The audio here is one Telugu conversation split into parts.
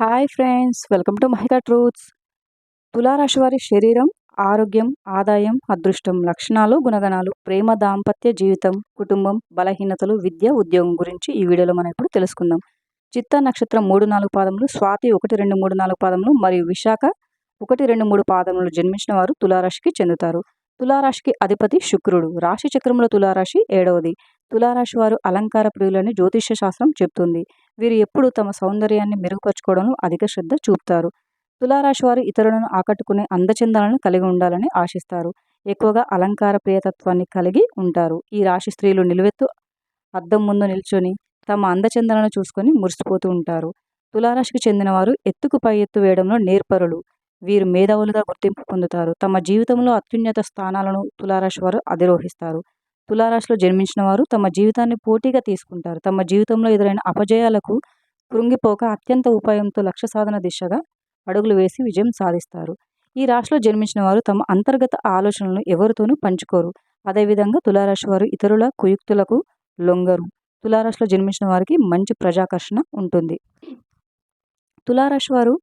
Hi friends welcome to Mahika truths తులారాశి వారి శరీరం ఆరోగ్యం ఆదాయం అదృష్టం లక్షణాలు గుణగణాలు ప్రేమ దాంపత్య జీవితం కుటుంబం బలహీనతలు విద్య ఉద్యోగం గురించి ఈ వీడియోలో మనం ఇప్పుడు తెలుసుకుందాం. చిత్త నక్షత్రం మూడు నాలుగు పాదములు స్వాతి ఒకటి రెండు మూడు నాలుగు పాదములు మరియు విశాఖ ఒకటి రెండు మూడు పాదములు జన్మించిన వారు తులారాశికి చెందుతారు. తులారాశికి అధిపతి శుక్రుడు రాశి చక్రంలో తులారాశి ఏడవది. తులారాశి వారు అలంకార ప్రియులని జ్యోతిష్య శాస్త్రం చెప్తుంది. వీరు ఎప్పుడు తమ సౌందర్యాన్ని మెరుగుపరచుకోవడంలో అధిక శ్రద్ధ చూపుతారు. తులారాశి వారు ఇతరులను ఆకట్టుకునే అందచందాలను కలిగి ఉండాలని ఆశిస్తారు. ఎక్కువగా అలంకార ప్రియతత్వాన్ని కలిగి ఉంటారు. ఈ రాశి స్త్రీలు నిలువెత్తు అద్దం ముందు నిల్చొని తమ అందచందాలను చూసుకొని మురిసిపోతూ ఉంటారు. తులారాశికి చెందినవారు ఎత్తుకు పై ఎత్తు వేయడంలో నేర్పరులు. వీరు మేధావులుగా గుర్తింపు పొందుతారు. తమ జీవితంలో అత్యున్నత స్థానాలను తులారాశి వారు అధిరోహిస్తారు. తులారాశిలో జన్మించిన వారు తమ జీవితాన్ని పోటీగా తీసుకుంటారు. తమ జీవితంలో ఎదురైన అపజయాలకు కృంగిపోక అత్యంత ఉపాయంతో లక్ష్య సాధన దిశగా అడుగులు వేసి విజయం సాధిస్తారు. ఈ రాశిలో జన్మించిన వారు తమ అంతర్గత ఆలోచనలను ఎవరితోనూ పంచుకోరు. అదేవిధంగా తులారాశి వారు ఇతరుల కుయుక్తులకు లొంగరు. తులారాశిలో జన్మించిన వారికి మంచి ప్రజాకర్షణ ఉంటుంది. తులారాశి వారు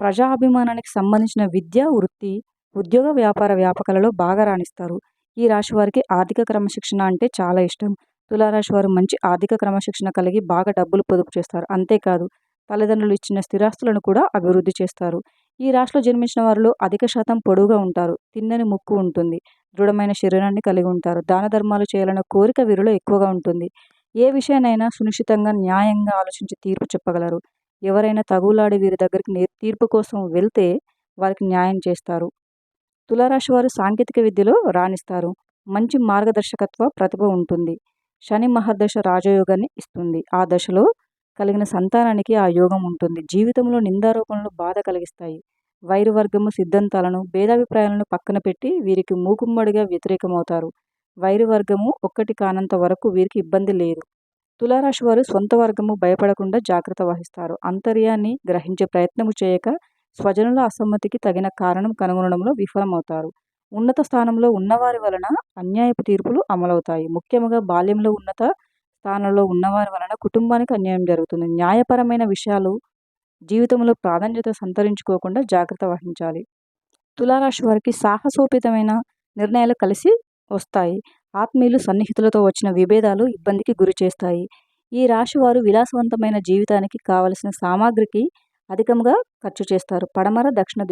ప్రజాభిమానానికి సంబంధించిన విద్య వృత్తి ఉద్యోగ వ్యాపార వ్యాపకాలలో బాగా రాణిస్తారు. ఈ రాశి వారికి ఆర్థిక క్రమశిక్షణ అంటే చాలా ఇష్టం. తులారాశి వారు మంచి ఆర్థిక క్రమశిక్షణ కలిగి బాగా డబ్బులు పొదుపు చేస్తారు. అంతేకాదు తల్లిదండ్రులు ఇచ్చిన స్థిరాస్తులను కూడా అభివృద్ధి చేస్తారు. ఈ రాశిలో జన్మించిన వారిలో అధిక శాతం పొడువుగా ఉంటారు. తిన్నని ముక్కు ఉంటుంది. దృఢమైన శరీరాన్ని కలిగి ఉంటారు. దాన ధర్మాలు చేయాలన్న కోరిక వీరిలో ఎక్కువగా ఉంటుంది. ఏ విషయానైనా సునిశ్చితంగా న్యాయంగా ఆలోచించి తీర్పు చెప్పగలరు. ఎవరైనా తగులాడి వీరి దగ్గరికి తీర్పు కోసం వెళ్తే వారికి న్యాయం చేస్తారు. తులారాశి వారు సాంకేతిక విద్యలో రాణిస్తారు. మంచి మార్గదర్శకత్వ ప్రతిభ ఉంటుంది. శని మహర్దశ రాజయోగాన్ని ఇస్తుంది. ఆ దశలో కలిగిన సంతానానికి ఆ యోగం ఉంటుంది. జీవితంలో నిందారోపణలు బాధ కలిగిస్తాయి. వైరువర్గము సిద్ధాంతాలను భేదాభిప్రాయాలను పక్కన పెట్టి వీరికి మూకుమ్మడిగా వ్యతిరేకమవుతారు. వైరువర్గము ఒక్కటి కానంత వరకు వీరికి ఇబ్బంది లేదు. తులారాశి వారు సొంత వర్గము భయపడకుండా జాగ్రత్త వహిస్తారు. అంతర్యాన్ని గ్రహించే ప్రయత్నము చేయక స్వజనుల అసమ్మతికి తగిన కారణం కనుగొనడంలో విఫలమవుతారు. ఉన్నత స్థానంలో ఉన్నవారి వలన అన్యాయపు తీర్పులు అమలవుతాయి. ముఖ్యంగా బాల్యంలో ఉన్నత స్థానంలో ఉన్నవారి వలన కుటుంబానికి అన్యాయం జరుగుతుంది. న్యాయపరమైన విషయాలు జీవితంలో ప్రాధాన్యత సంతరించుకోకుండా జాగ్రత్త వహించాలి. తులారాశి వారికి సాహసోపేతమైన నిర్ణయాలు కలిసి వస్తాయి. ఆత్మీయులు సన్నిహితులతో వచ్చిన విభేదాలు ఇబ్బందికి గురి చేస్తాయి ఈ రాశి వారు విలాసవంతమైన జీవితానికి కావలసిన సామాగ్రికి అధికంగా ఖర్చు చేస్తారు. పడమర దక్షిణ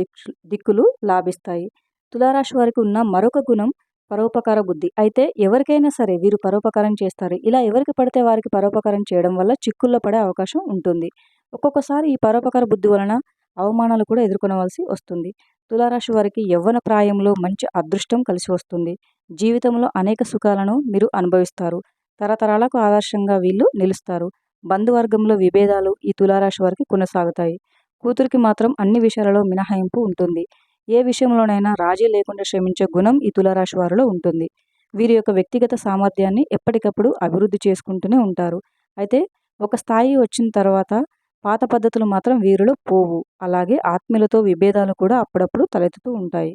దిక్కులు లాభిస్తాయి. తులారాశి వారికి ఉన్న మరొక గుణం పరోపకార బుద్ధి. అయితే ఎవరికైనా సరే వీరు పరోపకారం చేస్తారు. ఇలా ఎవరికి పడితే వారికి పరోపకారం చేయడం వల్ల చిక్కుల్లో పడే అవకాశం ఉంటుంది. ఒక్కొక్కసారి ఈ పరోపకార బుద్ధి వలన అవమానాలు కూడా ఎదుర్కొనవలసి వస్తుంది. తులారాశి వారికి యవ్వన ప్రాయంలో మంచి అదృష్టం కలిసి వస్తుంది. జీవితంలో అనేక సుఖాలను మీరు అనుభవిస్తారు. తరతరాలకు ఆదర్శంగా వీళ్ళు నిలుస్తారు. బంధువర్గంలో విభేదాలు ఈ తులారాశి వారికి కొనసాగుతాయి. కూతురికి మాత్రం అన్ని విషయాలలో మినహాయింపు ఉంటుంది. ఏ విషయంలోనైనా రాజీ లేకుండా శ్రమించే గుణం ఈ తులారాశి వారిలో ఉంటుంది. వీరి యొక్క వ్యక్తిగత సామర్థ్యాన్ని ఎప్పటికప్పుడు అభివృద్ధి చేసుకుంటూనే ఉంటారు. అయితే ఒక స్థాయి వచ్చిన తర్వాత పాత పద్ధతులు మాత్రం వీరిలో పోవు. అలాగే ఆత్మీయులతో విభేదాలు కూడా అప్పుడప్పుడు తలెత్తుతూ ఉంటాయి.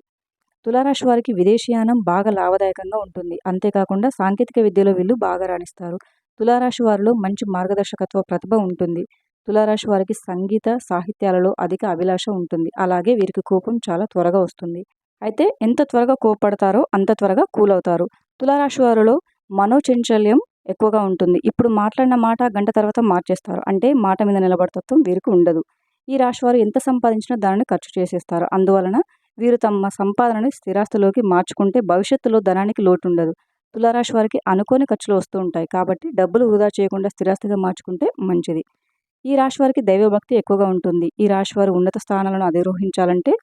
తులారాశి వారికి విదేశీయానం బాగా లాభదాయకంగా ఉంటుంది. అంతేకాకుండా సాంకేతిక విద్యలో వీళ్ళు బాగా రాణిస్తారు. తులారాశి వారిలో మంచి మార్గదర్శకత్వ ప్రతిభ ఉంటుంది. తులారాశి వారికి సంగీత సాహిత్యాలలో అధిక అభిలాష ఉంటుంది. అలాగే వీరికి కోపం చాలా త్వరగా వస్తుంది. అయితే ఎంత త్వరగా కోపడతారో అంత త్వరగా కూల్ అవుతారు తులారాశి వారిలో మనోచంచల్యం ఎక్కువగా ఉంటుంది. ఇప్పుడు మాట్లాడిన మాట గంట తర్వాత మార్చేస్తారు. అంటే మాట మీద నిలబడతత్వం వీరికి ఉండదు. ఈ రాశి వారు ఎంత సంపాదించినా దానిని ఖర్చు చేసేస్తారు. అందువలన వీరు తమ సంపాదనని స్థిరాస్తులోకి మార్చుకుంటే భవిష్యత్తులో ధనానికి లోటు ఉండదు తులారాశి వారికి అనుకోని ఖర్చులు వస్తూ ఉంటాయి. కాబట్టి డబ్బులు వృధా చేయకుండా స్థిరాస్తిగా మార్చుకుంటే మంచిది. ఈ రాశి వారికి దైవభక్తి ఎక్కువగా ఉంటుంది. ఈ రాశి వారు ఉన్నత స్థానాలను అధిరోహించాలంటే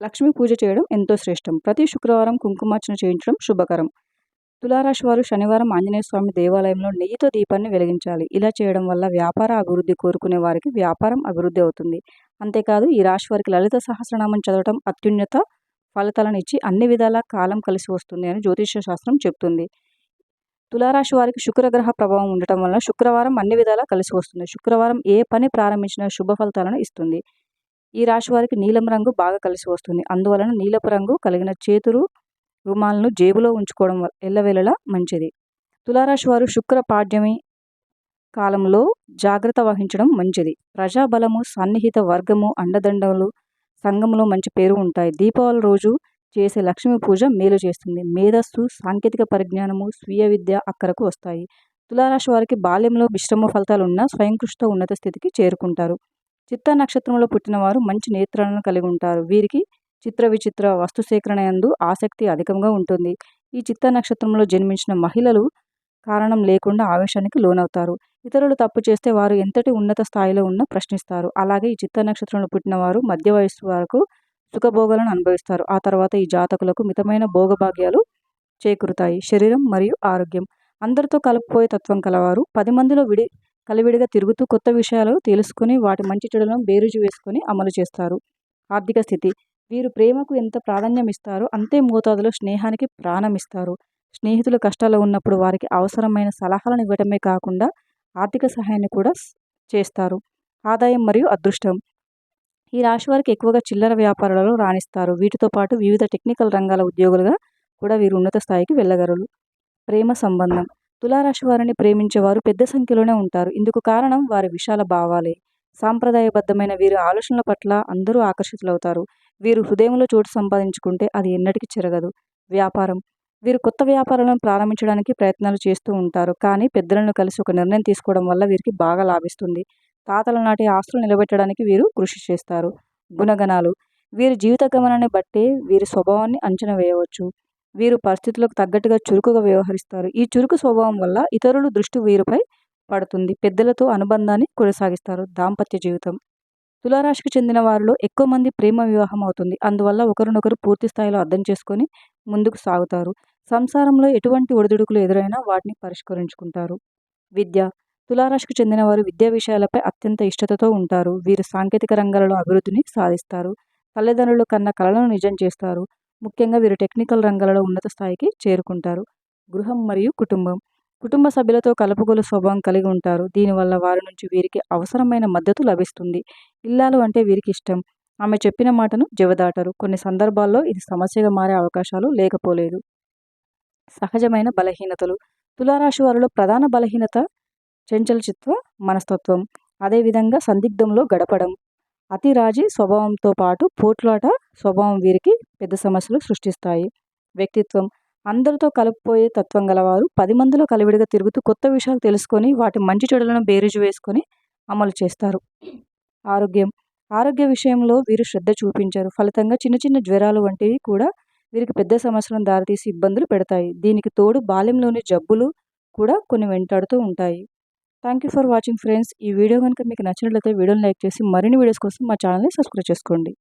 లక్ష్మీ పూజ చేయడం ఎంతో శ్రేష్టం. ప్రతి శుక్రవారం కుంకుమార్చన చేయించడం శుభకరం. తులారాశి వారు శనివారం ఆంజనేయ స్వామి దేవాలయంలో నెయ్యితో దీపాన్ని వెలిగించాలి. ఇలా చేయడం వల్ల వ్యాపార అభివృద్ధి కోరుకునే వారికి వ్యాపారం అభివృద్ధి అవుతుంది. అంతేకాదు ఈ రాశి వారికి లలిత సహస్రనామం చదవడం అత్యున్నత ఫలితాలను ఇచ్చి అన్ని విధాల కాలం కలిసి వస్తుంది అని జ్యోతిష శాస్త్రం చెప్తుంది. తులారాశి వారికి శుక్రగ్రహ ప్రభావం ఉండటం వలన శుక్రవారం అన్ని విధాలా కలిసి వస్తుంది. శుక్రవారం ఏ పని ప్రారంభించినా శుభ ఫలితాలను ఇస్తుంది. ఈ రాశి వారికి నీలం రంగు బాగా కలిసి వస్తుంది. అందువలన నీలపు రంగు కలిగిన చేతులు రుమాలను జేబులో ఉంచుకోవడం ఎల్లవేళలా మంచిది. తులారాశి వారు శుక్ర పాడ్యమి కాలంలో జాగ్రత్త వహించడం మంచిది. ప్రజాబలము సన్నిహిత వర్గము అండదండలు సంఘంలో మంచి పేరు ఉంటాయి. దీపావళి రోజు చేసే లక్ష్మీ పూజ మేలు చేస్తుంది. మేధస్సు సాంకేతిక పరిజ్ఞానము స్వీయ విద్య అక్కరకు వస్తాయి. తులారాశి వారికి బాల్యంలో మిశ్రమ ఫలితాలు ఉన్న స్వయంకృష్ట ఉన్నత స్థితికి చేరుకుంటారు. చిత్త నక్షత్రంలో పుట్టిన వారు మంచి నేత్రాలను కలిగి ఉంటారు. వీరికి చిత్ర విచిత్ర వస్తు సేకరణ ఎందు ఆసక్తి అధికంగా ఉంటుంది. ఈ చిత్త నక్షత్రంలో జన్మించిన మహిళలు కారణం లేకుండా ఆవేశానికి లోనవుతారు. ఇతరులు తప్పు చేస్తే వారు ఎంతటి ఉన్నత స్థాయిలో ఉన్నా ప్రశ్నిస్తారు. అలాగే ఈ చిత్త నక్షత్రంలో పుట్టిన వారు మధ్య వయస్సు వరకు సుఖభోగాలను అనుభవిస్తారు. ఆ తర్వాత ఈ జాతకులకు మితమైన భోగభాగ్యాలు చేకూరుతాయి. శరీరం మరియు ఆరోగ్యం. అందరితో కలుపుపోయే తత్వం కలవారు. పది మందిలో విడి కలివిడిగా తిరుగుతూ కొత్త విషయాలు తెలుసుకొని వాటి మంచి చెడులను బేరుజు వేసుకొని అమలు చేస్తారు. ఆర్థిక స్థితి. వీరు ప్రేమకు ఎంత ప్రాధాన్యం ఇస్తారో అంతే మోతాదులో స్నేహానికి ప్రాణం ఇస్తారు. స్నేహితులు కష్టాలు ఉన్నప్పుడు వారికి అవసరమైన సలహాలను ఇవ్వటమే కాకుండా ఆర్థిక సహాయాన్ని కూడా చేస్తారు. ఆదాయం మరియు అదృష్టం. ఈ రాశి వారికి ఎక్కువగా చిల్లర వ్యాపారాలలో రాణిస్తారు. వీటితో పాటు వివిధ టెక్నికల్ రంగాల ఉద్యోగులుగా కూడా వీరు ఉన్నత స్థాయికి వెళ్ళగలరు. ప్రేమ సంబంధం. తులారాశి వారిని ప్రేమించేవారు పెద్ద సంఖ్యలోనే ఉంటారు. ఇందుకు కారణం వారి విశాల భావాలే. సాంప్రదాయబద్ధమైన వీరి ఆలోచనల పట్ల అందరూ ఆకర్షితులవుతారు. వీరు హృదయంలో చోటు సంపాదించుకుంటే అది ఎన్నటికీ చెరగదు. వ్యాపారం. వీరు కొత్త వ్యాపారాలను ప్రారంభించడానికి ప్రయత్నాలు చేస్తూ ఉంటారు. కానీ పెద్దలను కలిసి ఒక నిర్ణయం తీసుకోవడం వల్ల వీరికి బాగా లాభిస్తుంది. తాతల నాటి ఆస్తులు నిలబెట్టడానికి వీరు కృషి చేస్తారు. గుణగణాలు. వీరి జీవిత గమనాన్ని బట్టే వీరి స్వభావాన్ని అంచనా వేయవచ్చు. వీరు పరిస్థితులకు తగ్గట్టుగా చురుకుగా వ్యవహరిస్తారు. ఈ చురుకు స్వభావం వల్ల ఇతరుల దృష్టి వీరిపై పడుతుంది. పెద్దలతో అనుబంధాన్ని కొనసాగిస్తారు. దాంపత్య జీవితం. తులారాశికి చెందిన వారిలో ఎక్కువ మంది ప్రేమ వివాహం అవుతుంది. అందువల్ల ఒకరినొకరు పూర్తి స్థాయిలో అర్థం చేసుకొని ముందుకు సాగుతారు. సంసారంలో ఎటువంటి ఒడిదుడుకులు ఎదురైనా వాటిని పరిష్కరించుకుంటారు. విద్య. తులారాశికి చెందిన వారు విద్యా విషయాలపై అత్యంత ఇష్టతతో ఉంటారు. వీరు సాంకేతిక రంగాలలో అభివృద్ధిని సాధిస్తారు. తల్లిదండ్రులు కన్న కళలను నిజం చేస్తారు. ముఖ్యంగా వీరు టెక్నికల్ రంగాలలో ఉన్నత స్థాయికి చేరుకుంటారు. గృహం మరియు కుటుంబం. కుటుంబ సభ్యులతో కలుపుగోలు స్వభావం కలిగి ఉంటారు. దీనివల్ల వారి నుంచి వీరికి అవసరమైన మద్దతు లభిస్తుంది. ఇల్లాలు అంటే వీరికి ఇష్టం. ఆమె చెప్పిన మాటను జవదాటరు. కొన్ని సందర్భాల్లో ఇది సమస్యగా మారే అవకాశాలు లేకపోలేదు. సహజమైన బలహీనతలు. తులారాశి వారిలో ప్రధాన బలహీనత చంచలచిత్వ మనస్తత్వం. అదేవిధంగా సందిగ్ధంలో గడపడం. అతి రాజీ స్వభావంతో పాటు పోట్లాట స్వభావం వీరికి పెద్ద సమస్యలు సృష్టిస్తాయి. వ్యక్తిత్వం. అందరితో కలుపుపోయే తత్వం గలవారు పది మందిలో కలివిడిగా తిరుగుతూ కొత్త విషయాలు తెలుసుకొని వాటి మంచి చెడులను బేరీజు వేసుకొని అమలు చేస్తారు. ఆరోగ్యం. ఆరోగ్య విషయంలో వీరు శ్రద్ధ చూపించారు. ఫలితంగా చిన్న చిన్న జ్వరాలు వంటివి కూడా వీరికి పెద్ద సమస్యలను దారితీసి ఇబ్బందులు పెడతాయి. దీనికి తోడు బాల్యంలోని జబ్బులు కూడా కొన్ని వెంటాడుతూ ఉంటాయి. Thank you for watching friends. ఈ వీడియో కనుక మీకు నచ్చినట్లయితే వీడియోని లైక్ చేసి మరిన్ని వీడియోస్ కోసం మా ఛానల్ని సబ్స్క్రైబ్ చేసుకోండి.